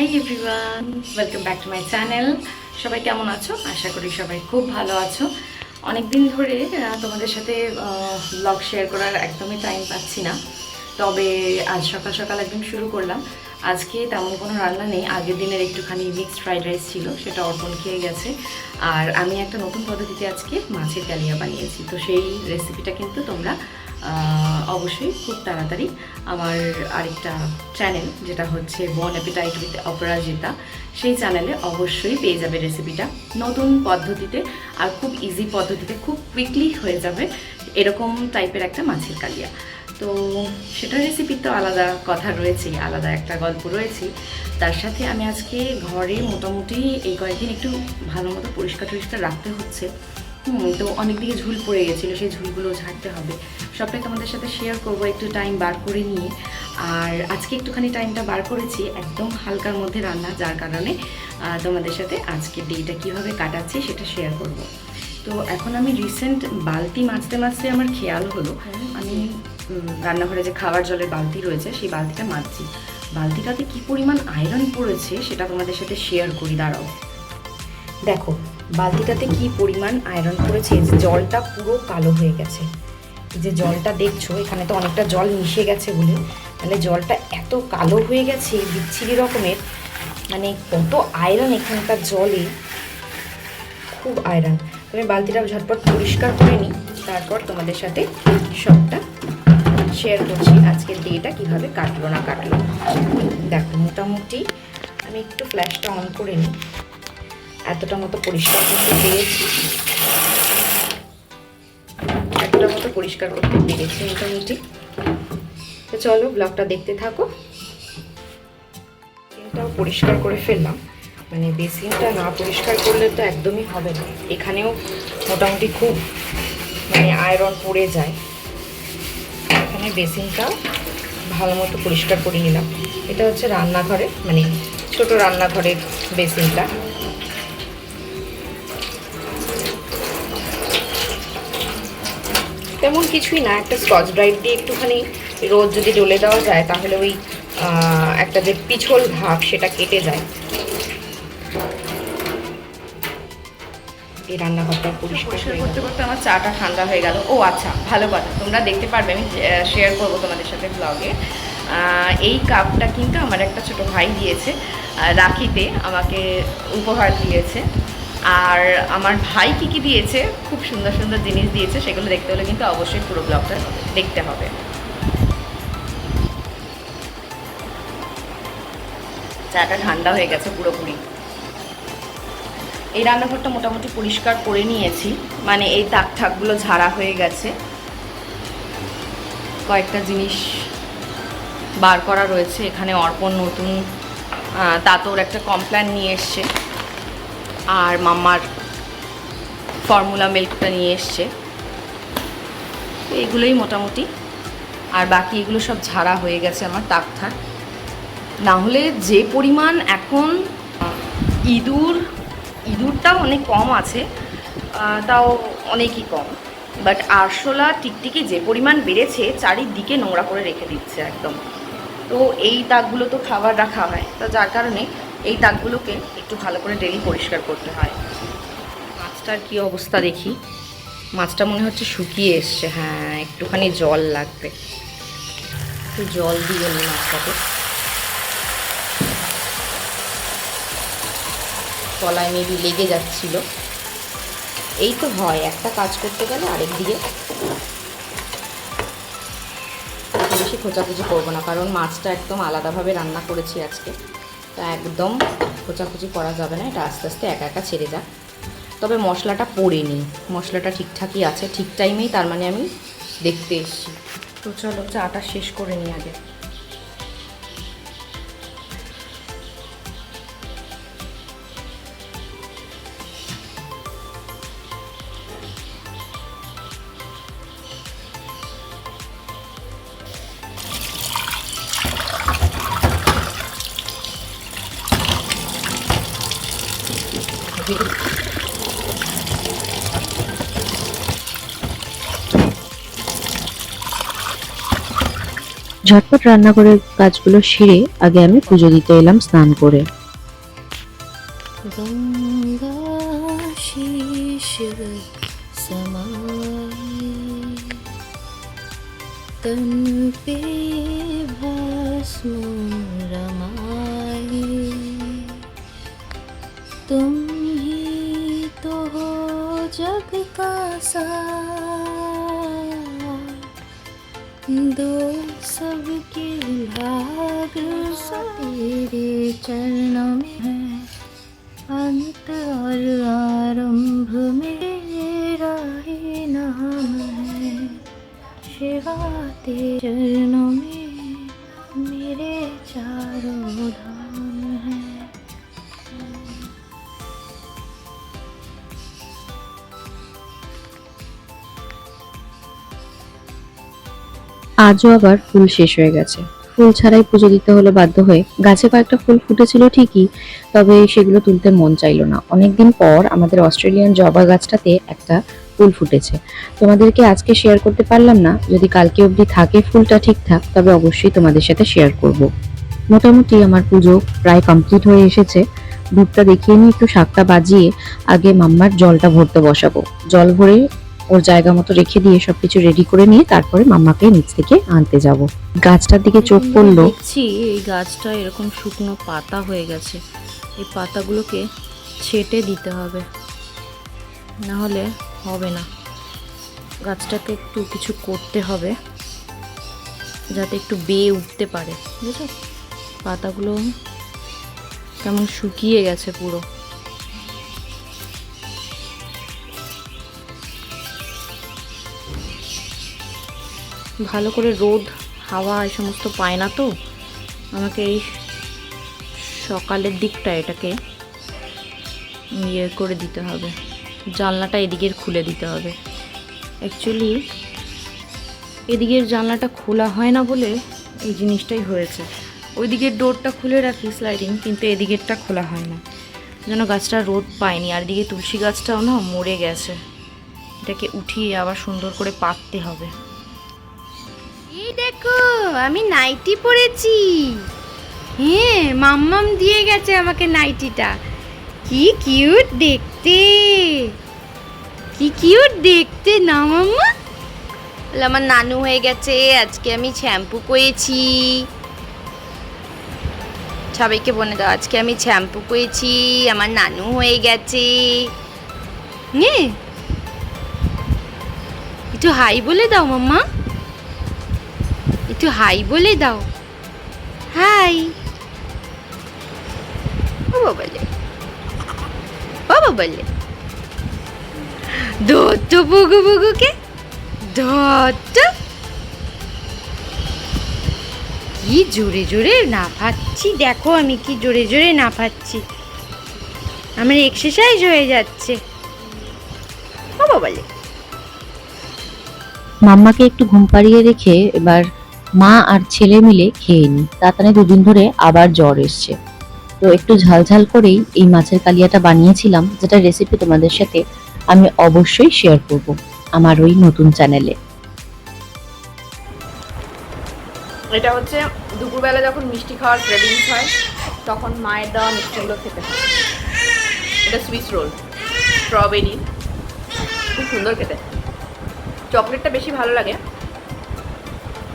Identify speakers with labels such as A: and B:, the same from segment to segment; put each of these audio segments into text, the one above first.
A: Hi everyone welcome back to my channel সবাই কেমন আছো? আশা করি সবাই খুব ভালো আছো। অনেক দিন ধরে তোমাদের সাথে ব্লগ শেয়ার করার একদমই টাইম পাচ্ছি না। তবে আজ সকাল সকাল একদম শুরু করলাম। আজকে তেমন কোনো রান্না নেই। আগের দিনের একটুখানি মিক্সড ফ্রাইড রাইস ছিল, সেটা অর্পণ খেয়ে গেছে। আর আমি একটা নতুন পদ্ধতিতে আজকে মাছের কালিয়া বানিয়েছি। তো সেই রেসিপিটা কিন্তু তোমরা অবশ্যই খুব তাড়াতাড়ি আমার আরেকটা চ্যানেল যেটা হচ্ছে বন অ্যাপিটাইট উইথ অপরাজিতা সেই চ্যানেলে অবশ্যই পেয়ে যাবে রেসিপিটা নতুন পদ্ধতিতে আর খুব ইজি পদ্ধতিতে খুব কুইকলি হয়ে যাবে এরকম টাইপের একটা মাছের কালিয়া। তো সেটা রেসিপির তো আলাদা কথা রয়েছেই, আলাদা একটা গল্প রয়েছে তার সাথে আমি আজকে ঘরে মোটামুটি এই কয়েকদিন একটু ভালো মতো পরিষ্কার টরিষ্কার রাখতে হচ্ছে। হুম, তো অনেক দিকে ঝুল পড়ে গেছিল সেই ঝুলগুলো ঝাড়তে হবে। সবটাই তোমাদের সাথে শেয়ার করব একটু টাইম বার করে নিয়ে। আর আজকে একটুখানি টাইমটা বার করেছি একদম হালকার মধ্যে রান্না যার কারণে তোমাদের সাথে আজকে ডেটা কীভাবে কাটাচ্ছি সেটা শেয়ার করব। তো এখন আমি রিসেন্ট বালতি মাজতে মাজতে আমার খেয়াল হলো। আমি রান্নাঘরে যে খাবার জলের বালতি রয়েছে সেই বালতিটা মাজছি। বালতিটাতে কি পরিমাণ আয়রন পড়েছে সেটা তোমাদের সাথে শেয়ার করি দাঁড়াও। দেখো বালতিটাতে কি পরিমাণ আয়রন যে জলটা পুরো কালো হয়ে গেছে। যে জলটা দেখছ, এখানে তো অনেকটা জল মিশে গেছে বলে। মানে জলটা এত কালো হয়ে গেছে, বিচ্ছিরি রকমের। মানে কত আয়রন এখানকার জলে। খুব আয়রন আমি বালতিটা ঝটপট পরিষ্কার করে নিই। তারপর তোমাদের সাথে সবটা শেয়ার করছি আজকের ডেটা কীভাবে কাটলো না কাটলো। দেখো, মোটামুটি আমি একটু ফ্ল্যাশটা অন করে নিই। এতটা মতো পরিষ্কার করতে পেরেছি। এতটা মতো পরিষ্কার করতে পেরেছি মোটামুটি। তো চলো ব্লগটা দেখতে থাকো। বেসিনটাও পরিষ্কার করে ফেললাম। মানে বেসিনটা না পরিষ্কার করলে তো একদমই হবে না। এখানেও মোটামুটি খুব মানে আয়রন পড়ে যায়। এখানে বেসিনটাও ভালো মতো পরিষ্কার করে নিলাম। এটা হচ্ছে রান্নাঘরে মানে ছোট রান্নাঘরের বেসিনটা। তেমন কিছুই না একটা স্কচ ব্রাইট দিয়ে একটুখানি রোদ যদি ডলে দেওয়া যায় তাহলে ওই একটা যে পিছল ভাব সেটা কেটে যায়। এই রান্নাঘরটা পরিষ্কার করতে করতে আমার চাটা ঠান্ডা হয়ে গেল। ও আচ্ছা ভালো কথা। তোমরা দেখতে পারবে আমি শেয়ার করব তোমাদের সাথে ব্লগে এই কাপটা কিন্তু আমার একটা ছোট ভাই দিয়েছে রাখিতে আমাকে উপহার দিয়েছে। আর আমার ভাই কী কী দিয়েছে, খুব সুন্দর সুন্দর জিনিস দিয়েছে, সেগুলো দেখতে হলে কিন্তু অবশ্যই পুরো ব্লগটা দেখতে হবে। চাটা ঠান্ডা হয়ে গেছে পুরোপুরি। এই রান্নাঘরটা মোটামুটি পরিষ্কার করে নিয়েছি মানে এই তাক ঠাকগুলো ঝাড়া হয়ে গেছে। কয়েকটা জিনিস বার করা রয়েছে, এখানে অর্পণ নতুন তাতোর একটা কমপ্ল্যান নিয়ে এসছে। আর মাম্মার ফর্মুলা মিল্কটা নিয়ে এসছে। এগুলোই মোটামুটি। আর বাকি এগুলো সব ঝাড়া হয়ে গেছে আমার তাক থাক না হলে যে পরিমাণ এখন ইঁদুর, ইঁদুরটাও অনেক কম আছে তাও অনেকই কম। বাট আরশোলা টিকটিকি যে পরিমাণ বেড়েছে, চারিদিকে নোংরা করে রেখে দিচ্ছে একদম। তো এই তাকগুলো তো খাবার রাখা হয়। তো যার কারণে এই দাগগুলোকে একটু ভালো করে ডেলি পরিষ্কার করতে হয়। মাছটার কি অবস্থা দেখি? মাছটা মনে হচ্ছে শুকিয়ে এসছে। হ্যাঁ একটুখানি জল লাগবে। একটু জল দিয়ে নি মাছটাকে। তলায় মেবি লেগে যাচ্ছিল। এই তো হয়, একটা কাজ করতে গেলে আরেক দিকে। বেশি খোঁচাখুচি করব না, কারণ মাছটা একদম আলাদাভাবে রান্না করেছি আজকে। তা একদম খোঁচাখুচি করা যাবে না, এটা আস্তে আস্তে একা একা ছেড়ে যাক। তবে মশলাটা পড়ে নিই, মশলাটা ঠিকঠাকই আছে, ঠিক টাইমেই তার মানে আমি দেখতে এসেছি। তো চলো চাটা শেষ করে নিই আগে।
B: ঝটপট রান্নাঘরের কাজগুলো সেরে আগে আমি পুজো দিতে এলাম, স্নান করে।
C: তন্পে ভস্ম রমায়ে তুম দো सबके भाग तेरे चरणों में है अंत और आरंभ मेरा ही नाम है शिवा तेरे चरणों में
B: আজও আবার ফুল শেষ হয়ে গেছে। ফুল ছাড়াই পুজো দিতে হলে বাধ্য হয়ে গাছে কয়েকটা ফুল ফুটেছিল ঠিকই, তবে সেগুলো তুলতে মন চাইলো না। অনেকদিন পর আমাদের অস্ট্রেলিয়ান জবা গাছটাতে একটা ফুল ফুটেছে। তোমাদেরকে আজকে শেয়ার করতে পারলাম না, যদি কালকে অবধি থাকে ফুলটা ঠিকঠাক, তবে অবশ্যই তোমাদের সাথে শেয়ার করব। মোটামুটি আমার পুজো প্রায় কমপ্লিট হয়ে এসেছে। দুধটা দেখিয়ে নিয়ে একটু শাকটা বাজিয়ে আগে মাম্মার জলটা ভরতে বসাবো। জল ভরে ওর জায়গা মতো রেখে দিয়ে সবকিছু রেডি করে নিয়ে তারপরে মাম্মাকে নিচ থেকে আনতে যাব। গাছটার দিকে চোখ পড়ল।
C: দেখছি এই গাছটা এরকম শুকনো পাতা হয়ে গেছে। এই পাতাগুলোকে ছেটে দিতে হবে। না হলে হবে না। গাছটাকে একটু কিছু করতে হবে যাতে একটু বেয়ে উঠতে পারে। বুঝছ? পাতাগুলো কেমন শুকিয়ে গেছে পুরো। ভালো করে রোদ, হাওয়া, এই সমস্ত পায় না তো। আমাকে এই সকালের দিকটা এটাকে ইয়ে করে দিতে হবে। জানলাটা এদিকের খুলে দিতে হবে। অ্যাকচুয়ালি এদিকের জানলাটা খোলা হয় না বলে এই জিনিসটাই হয়েছে। ওইদিকের ডোরটা খুলে রাখি স্লাইডিং কিন্তু এদিকেরটা খোলা হয় না। যেন গাছটা রোদ পায়নি। আর এদিকে তুলসী গাছটাও না মরে গেছে। এটাকে উঠিয়ে আবার সুন্দর করে পাততে হবে।
D: এই দেখো, আমি নাইটি পরেছি। হ্যাঁ মাম্মাম দিয়ে গেছে আমাকে নাইটিটা। কি কিউট দেখতে। কি কিউট দেখতে না, মাম্মা? আমার নানু হয়ে গেছে, আজকে আমি শ্যাম্পু করেছি। সবাইকে বলে দাও, আজকে আমি শ্যাম্পু করেছি, আমার নানু হয়ে গেছে। হ্যাঁ। একটু হাই বলে দাও, মাম্মা। একটু হাই বলে দাও। হাই। বাবা বলে বাবা বলে দত্ত বুগু বুগুকে। দত্ত কি জোরে জোরে নাফাচ্ছি। দেখো আমি কি জোরে জোরে নাফাচ্ছি। আমার এক্সারসাইজ হয়ে যাচ্ছে। বাবা বলে
B: মাম্মাকে একটু ঘুম পাড়িয়ে রেখে এবার মা আর ছেলে মিলে খেয়ে নি। তাড়াতাড়ি দুদিন ধরে আবার জ্বর এসছে। তো একটু ঝালঝাল করেই এই মাছের কালিয়াটা বানিয়েছিলাম, যেটা রেসিপি তোমাদের সাথে আমি অবশ্যই শেয়ার করব আমার ওই নতুন চ্যানেলে
A: এটা হচ্ছে দুপুরবেলা যখন মিষ্টি খাওয়ার ক্রেভিংস হয়, তখন মায়ের দেওয়া মিষ্টিগুলো খেতে হয়। এটা সুইস রোল স্ট্রবেরি খুব সুন্দর খেতে। চকলেটটা বেশি ভালো লাগে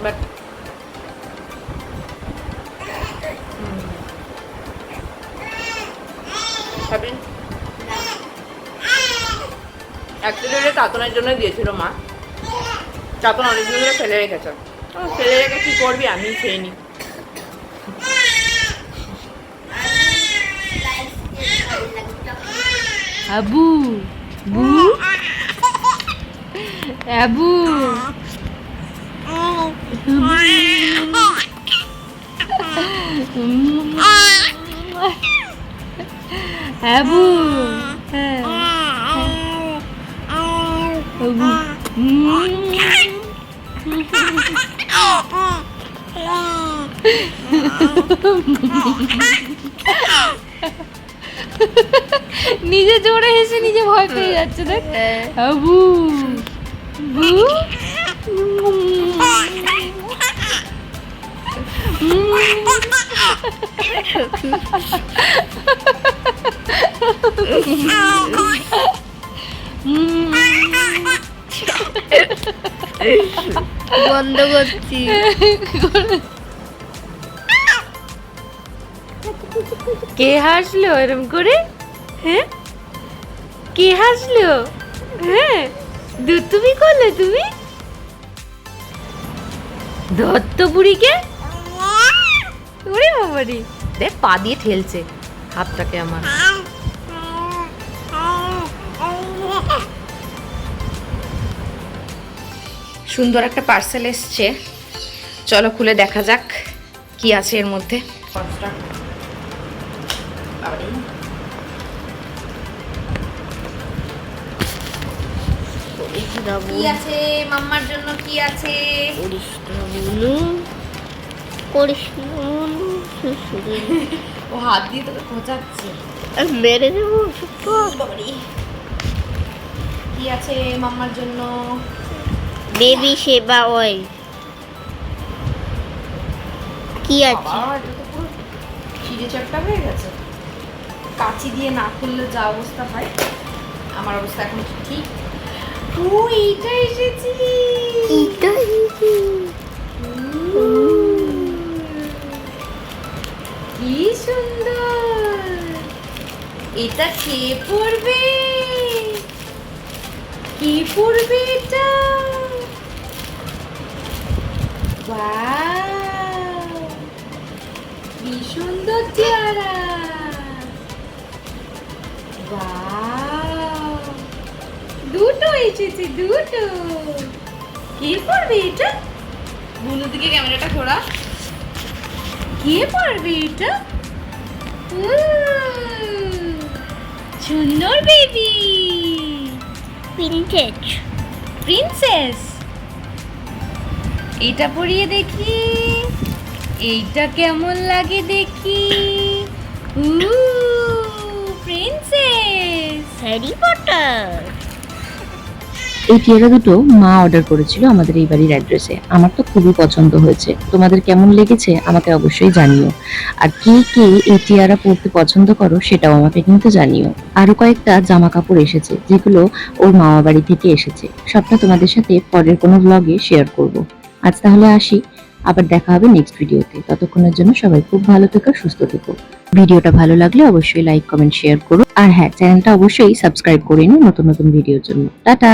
A: বাট অ্যাকচুয়ালি এটা চাতনের জন্য দিয়েছিল মা। চাতন অনেকদিন ধরে ফেলে রেখেছে। ফেলে রেখে কি করবি আমি খেয়ে নি।
C: আবু বু। আবু। নিজে জোরে হেসে নিজে ভয় পেয়ে যাচ্ছে দেখ। আবু বু।
E: বন্ধ করছি। কে হাসলো এরম করে? হ্যাঁ? কে হাসলো? হ্যাঁ? তুমি করলে তুমি? দত্ত বুড়িকে বাবারি। পা দিয়ে ঠেলছে। হাতটাকে আমার।
D: সুন্দর একটা পার্সেল এসছে। চলো খুলে দেখা যাক কি আছে এর মধ্যে। কি আছে? মাম্মার জন্য কি আছে? ও হাত দিয়ে তোকে খোঁচাচ্ছে।
E: মেরে দেবো
D: কি আছে মাম্মার জন্য?
E: বেবি সেবা অয়েল কি আছে?
D: ছিঁড়ে চ্যাপটা হয়ে গেছে। কাঁচি দিয়ে না খুললে যা অবস্থা হয় আমার অবস্থা এখন ঠিক? ও এইটা এসেছি।
E: এটা
D: কি সুন্দর। এটা কে পড়বে কে পড়বে এটা! কি সুন্দর চেহারা! দুটো এসেছে দুটো। কে পড়বে এটা? বুনু দিকে ক্যামেরাটা ঘোরা। কে পড়বে এটা? সুন্দর বেবি
E: প্রিন্সেস
D: প্রিন্সেস এটা পরিয়ে দেখি। এইটা কেমন লাগে দেখি। প্রিন্সেস
E: হ্যারি পটার
B: এই টিয়ারা দুটো মা অর্ডার করেছিল আমাদের এই বাড়ির অ্যাড্রেসে আমার তো খুবই পছন্দ হয়েছে। তোমাদের কেমন লেগেছে আমাকে অবশ্যই জানিও। আর কে কে এই টিয়ারা পরতে পছন্দ করো সেটাও আমাকে কিন্তু জানিও। আরও কয়েকটা জামা কাপড় এসেছে, যেগুলো ওর মামা বাড়ি থেকে এসেছে। সবটা তোমাদের সাথে পরের কোনো ব্লগে শেয়ার করব। আজ তাহলে আসি। আবার দেখা হবে নেক্সট ভিডিওতে ততক্ষণের জন্য সবাই খুব ভালো থেকো, সুস্থ থেকো। ভিডিওটা ভালো লাগলে অবশ্যই লাইক কমেন্ট শেয়ার করো আর হ্যাঁ চ্যানেলটা অবশ্যই সাবস্ক্রাইব করে নিন নতুন নতুন ভিডিওর জন্য। টাটা!